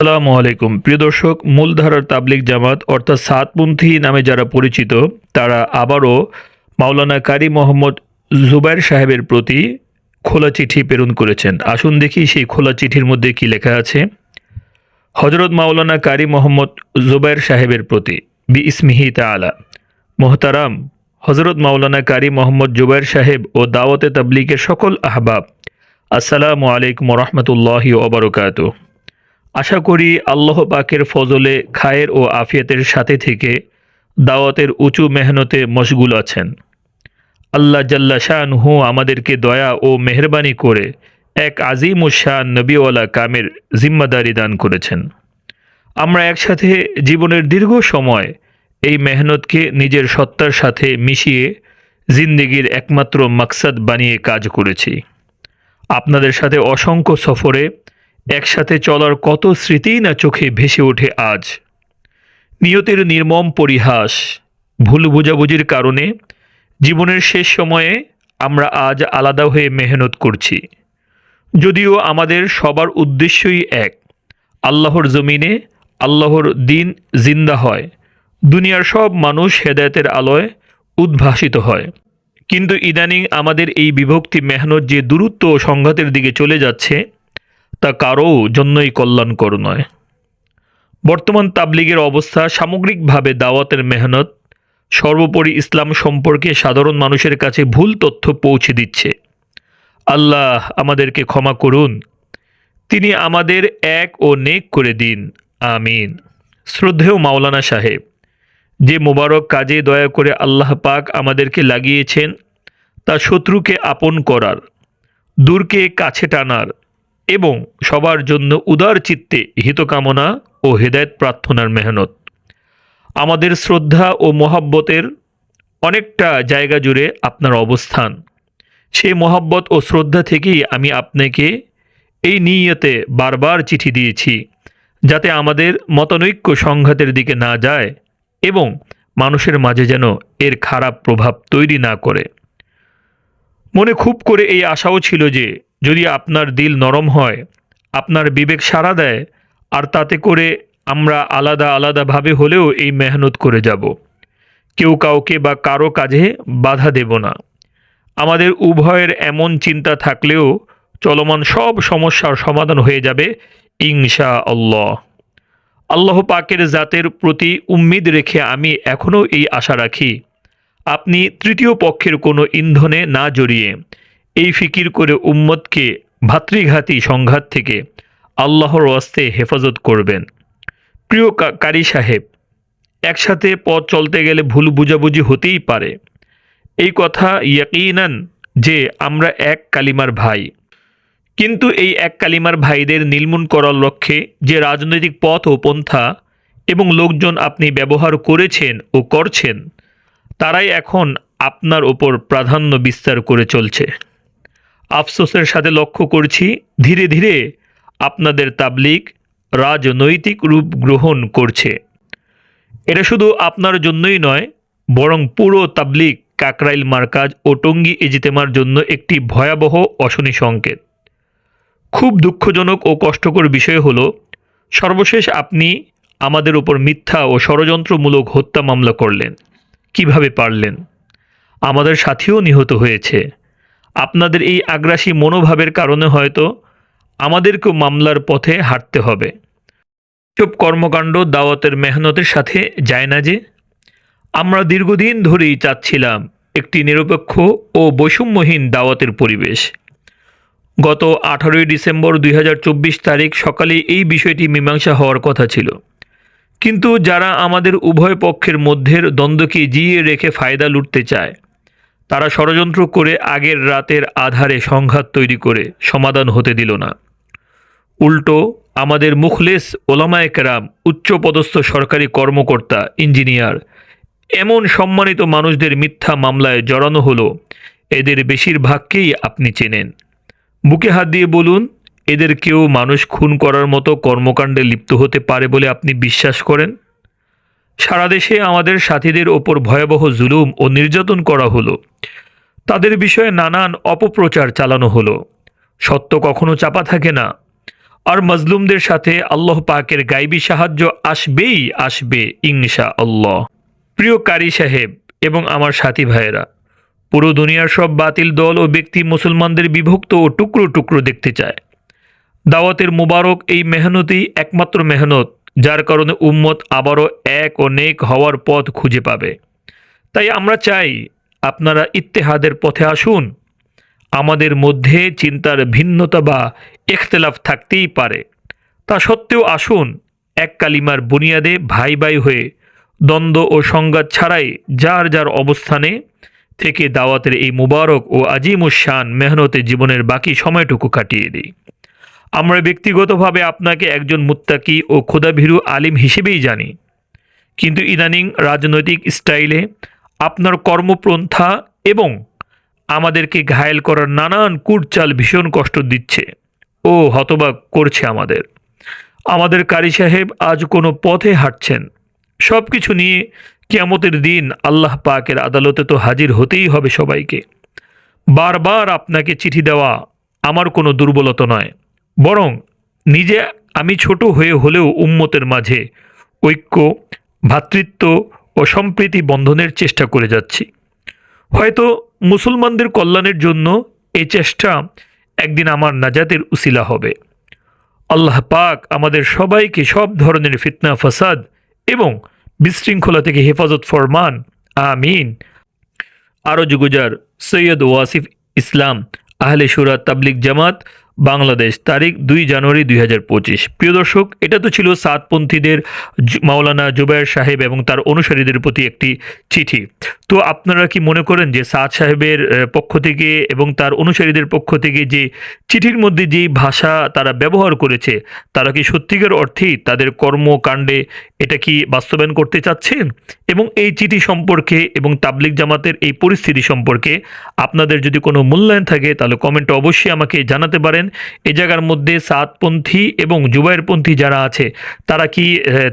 আসসালামু আলাইকুম। প্রিয় দর্শক, মূলধারার তাবলিক জামাত, অর্থাৎ সাতপন্থী নামে যারা পরিচিত, তারা আবারও মাওলানা কারি মোহাম্মদ জুবাইর সাহেবের প্রতি খোলা চিঠি প্রেরণ করেছেন। আসুন দেখি সেই খোলা চিঠির মধ্যে কি লেখা আছে। হজরত মাওলানা কারি মোহাম্মদ জুবাইর সাহেবের প্রতি বি ইসমিহি তালা মোহতারাম হজরত মাওলানা কারি মোহাম্মদ জুবাইর সাহেব ও দাওয়াতে তাবলিগের সকল আহবাব। আসসালামু আলাইকুম রহমতুল্লাহি ওবরকাত আশা করি আল্লাহ পাকের ফজলে, খায়ের ও আফিয়াতের সাথে থেকে দাওয়াতের উঁচু মেহনতে মশগুল আছেন। আল্লাহ জাল্লা শাহনহু আমাদেরকে দয়া ও মেহরবানি করে এক আজিম ও শাহ নবীওয়ালা কামের জিম্মাদারি দান করেছেন। আমরা একসাথে জীবনের দীর্ঘ সময় এই মেহনতকে নিজের সত্তার সাথে মিশিয়ে জিন্দিগির একমাত্র মাকসাদ বানিয়ে কাজ করেছি। আপনাদের সাথে অসংখ্য সফরে একসাথে চলার কত স্মৃতিই না চোখে ভেসে ওঠে আজ। নিয়তের নির্মম পরিহাস, ভুল বোঝাবুঝির কারণে জীবনের শেষ সময়ে আমরা আজ আলাদা হয়ে মেহনত করছি। যদিও আমাদের সবার উদ্দেশ্যই এক, আল্লাহর জমিনে আল্লাহর দিন জিন্দা হয়, দুনিয়ার সব মানুষ হেদায়তের আলোয় উদ্ভাসিত হয়। কিন্তু ইদানিং আমাদের এই বিভক্তি মেহনত যে দূরত্ব ও সংঘাতের দিকে চলে যাচ্ছে তা কারও জন্যই কল্যাণকর নয়। বর্তমান তাবলিগের অবস্থা সামগ্রিকভাবে দাওয়াতের মেহনত, সর্বোপরি ইসলাম সম্পর্কে সাধারণ মানুষের কাছে ভুল তথ্য পৌঁছে দিচ্ছে। আল্লাহ আমাদেরকে ক্ষমা করুন। তিনি আমাদের এক ও নেক করে দিন। আমিন। শ্রদ্ধেয় মাওলানা সাহেব, যে মোবারক কাজে দয়া করে আল্লাহ পাক আমাদেরকে লাগিয়েছেন, তা শত্রুকে আপন করার, দূরকে কাছে টানার এবং সবার জন্য উদার চিত্তে হিতকামনা ও হেদায়ত প্রার্থনার মেহনত। আমাদের শ্রদ্ধা ও মহাব্বতের অনেকটা জায়গা জুড়ে আপনার অবস্থান। সেই মহাব্বত ও শ্রদ্ধা থেকেই আমি আপনাকে এই নিয়তে বারবার চিঠি দিয়েছি, যাতে আমাদের মতনৈক্য সংঘাতের দিকে না যায় এবং মানুষের মাঝে যেন এর খারাপ প্রভাব তৈরি না করে। মনে খুব করে এই আশাও ছিল যে যদি আপনার দিল নরম হয়, আপনার বিবেক সাড়া দেয়, আর তাতে করে আমরা আলাদা আলাদাভাবে হলেও এই মেহনত করে যাব। কেউ কাউকে বা কারও কাজে বাধা দেব না। আমাদের উভয়ের এমন চিন্তা থাকলেও চলমান সব সমস্যার সমাধান হয়ে যাবে ইনশা আল্লাহ আল্লাহ পাকের জাতের প্রতি উম্মিদ রেখে আমি এখনও এই আশা রাখি। আপনি তৃতীয় পক্ষের কোনো ইন্ধনে না জড়িয়ে এই ফিকির করে উম্মতকে ভাতৃঘাতী সংঘাত থেকে আল্লাহর ওয়াস্তে হেফাজত করবেন। প্রিয় কারি সাহেব, একসাথে পথ চলতে গেলে ভুল বুঝাবুঝি হতেই পারে। এই কথা ইয়াকিনান যে আমরা এক কালিমার ভাই। কিন্তু এই এক কালিমার ভাইদের নির্মূল করার লক্ষ্যে যে রাজনৈতিক পথ ও পন্থা এবং লোকজন আপনি ব্যবহার করেছেন ও করছেন, তারাই এখন আপনার ওপর প্রাধান্য বিস্তার করে চলছে। আফসোসের সাথে লক্ষ্য করছি, ধীরে ধীরে আপনাদের তাবলিক রাজনৈতিক রূপ গ্রহণ করছে। এটা শুধু আপনার জন্যই নয়, বরং পুরো তাবলিক কাকরাইল মার্কাজ ও টঙ্গী ইজতেমার জন্য একটি ভয়াবহ অশনি সংকেত। খুব দুঃখজনক ও কষ্টকর বিষয় হলো, সর্বশেষ আপনি আমাদের উপর মিথ্যা ও ষড়যন্ত্রমূলক হত্যা মামলা করলেন। কীভাবে পারলেন? আমাদের সাথীও নিহত হয়েছে। আপনাদের এই আগ্রাসী মনোভাবের কারণে হয়তো আমাদেরকেও মামলার পথে হাঁটতে হবে। সব কর্মকাণ্ড দাওয়াতের মেহনতের সাথে যায় না যে। আমরা দীর্ঘদিন ধরেই চাচ্ছিলাম একটি নিরপেক্ষ ও বৈষম্যহীন দাওয়াতের পরিবেশ। গত আঠারোই ডিসেম্বর দুই হাজার চব্বিশ তারিখ সকালে এই বিষয়টি মীমাংসা হওয়ার কথা ছিল। কিন্তু যারা আমাদের উভয় পক্ষের মধ্যের দ্বন্দ্বকে জিয়ে রেখে ফায়দা লুটতে চায় তারা ষড়যন্ত্র করে আগের রাতের আধারে সংঘাত তৈরি করে সমাধান হতে দিল না। উল্টো, আমাদের মুখলেস ওলামায়ে কেরাম, উচ্চপদস্থ সরকারি কর্মকর্তা, ইঞ্জিনিয়ার, এমন সম্মানিত মানুষদের মিথ্যা মামলায় জড়ানো হলো, এদের বেশিরভাগকেই আপনি চেনেন। বুকে হাত দিয়ে বলুন, এদের কেউ মানুষ খুন করার মতো কর্মকাণ্ডে লিপ্ত হতে পারে বলে আপনি বিশ্বাস করেন? সারা দেশে আমাদের সাথীদের ওপর ভয়াবহ জুলুম ও নির্যাতন করা হলো। তাদের বিষয়ে নানান অপপ্রচার চালানো হলো। সত্য কখনো চাপা থাকে না। আর মজলুমদের সাথে আল্লাহ পাকের গাইবী সাহায্য আসবেই আসবে ইনশা আল্লাহ প্রিয় কারি সাহেব এবং আমার সাথী ভাইয়েরা, পুরো দুনিয়ার সব বাতিল দল ও ব্যক্তি মুসলমানদের বিভক্ত ও টুকরো টুকরো দেখতে চায়। দাওয়াতের মুবারক এই মেহনতই একমাত্র মেহনত। যার কারণে উম্মত আবারও এক ও নেক হওয়ার পথ খুঁজে পাবে। তাই আমরা চাই আপনারা ইত্তেহাদের পথে আসুন। আমাদের মধ্যে চিন্তার ভিন্নতা বা ইখতলাফ থাকতেই পারে। তা সত্ত্বেও আসুন, এক কালিমার বুনিয়াদে ভাই ভাই হয়ে দ্বন্দ্ব ও সংঘাত ছাড়াই যার যার অবস্থানে থেকে দাওয়াতের এই মুবারক ও আজিমুসান মেহনতে জীবনের বাকি সময়টুকু কাটিয়ে দিই। আমরা ব্যক্তিগতভাবে আপনাকে একজন মুত্তাকি ও খোদাভীরু আলিম হিসেবেই জানি। কিন্তু ইদানিং রাজনৈতিক স্টাইলে আপনার কর্মপন্থা এবং আমাদেরকে ঘায়েল করার নানান কুটচাল ভীষণ কষ্ট দিচ্ছে ও হতবাক করছে আমাদের। আমাদের কারি সাহেব আজ কোনো পথে হাঁটছেন। সব কিছু নিয়ে কিয়ামতের দিন আল্লাহ পাকের আদালতে তো হাজির হতেই হবে সবাইকে। বারবার আপনাকে চিঠি দেওয়া আমার কোনো দুর্বলতা নয়। বরং নিজে আমি ছোট হয়ে হলেও উম্মতের মাঝে ঐক্য ভ্রাতৃত্ব ও সম্প্রীতি বন্ধনের চেষ্টা করে যাচ্ছি। হয়তো মুসলমানদের কল্যাণের জন্য এই চেষ্টা একদিন আমার নাজাতের উসিলা হবে। আল্লাহ পাক আমাদের সবাইকে সব ধরনের ফিতনা, ফাসাদ এবং বিশৃঙ্খলা থেকে হেফাজত ফরমান। আমিন। আরও যুগুজার সৈয়দ ওয়াসিফ ইসলাম, আহলে সুরা তাবলিক জামাত বাংলাদেশ, তারিখ দুই জানুয়ারি দুই হাজার পঁচিশ। প্রিয় দর্শক, এটা তো ছিল সাতপন্থীদের মাওলানা জুবায়ের সাহেব এবং তার অনুসারীদের প্রতি একটি চিঠি। তো আপনারা কি মনে করেন যে সাদ সাহেবের পক্ষ থেকে এবং তার অনুসারীদের পক্ষ থেকে যে চিঠির মধ্যে যে ভাষা তারা ব্যবহার করেছে, তারা কি সত্যিকার অর্থেই তাদের কর্মকাণ্ডে এটা কি বাস্তবায়ন করতে চাচ্ছেন? এবং এই চিঠি সম্পর্কে এবং তাবলিক জামাতের এই পরিস্থিতি সম্পর্কে আপনাদের যদি কোনো মূল্যায়ন থাকে, তাহলে কমেন্টে অবশ্যই আমাকে জানাতে পারেন। এই জায়গার মধ্যে সাতপন্থী এবং জুবাইরপন্থী যারা আছে, তারা কি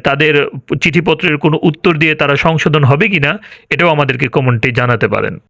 তাদের চিঠিপত্রের কোনো উত্তর দিয়ে তারা সংশোধন হবে কি না এটাও আমাদেরকে কমেন্টে জানাতে পারেন।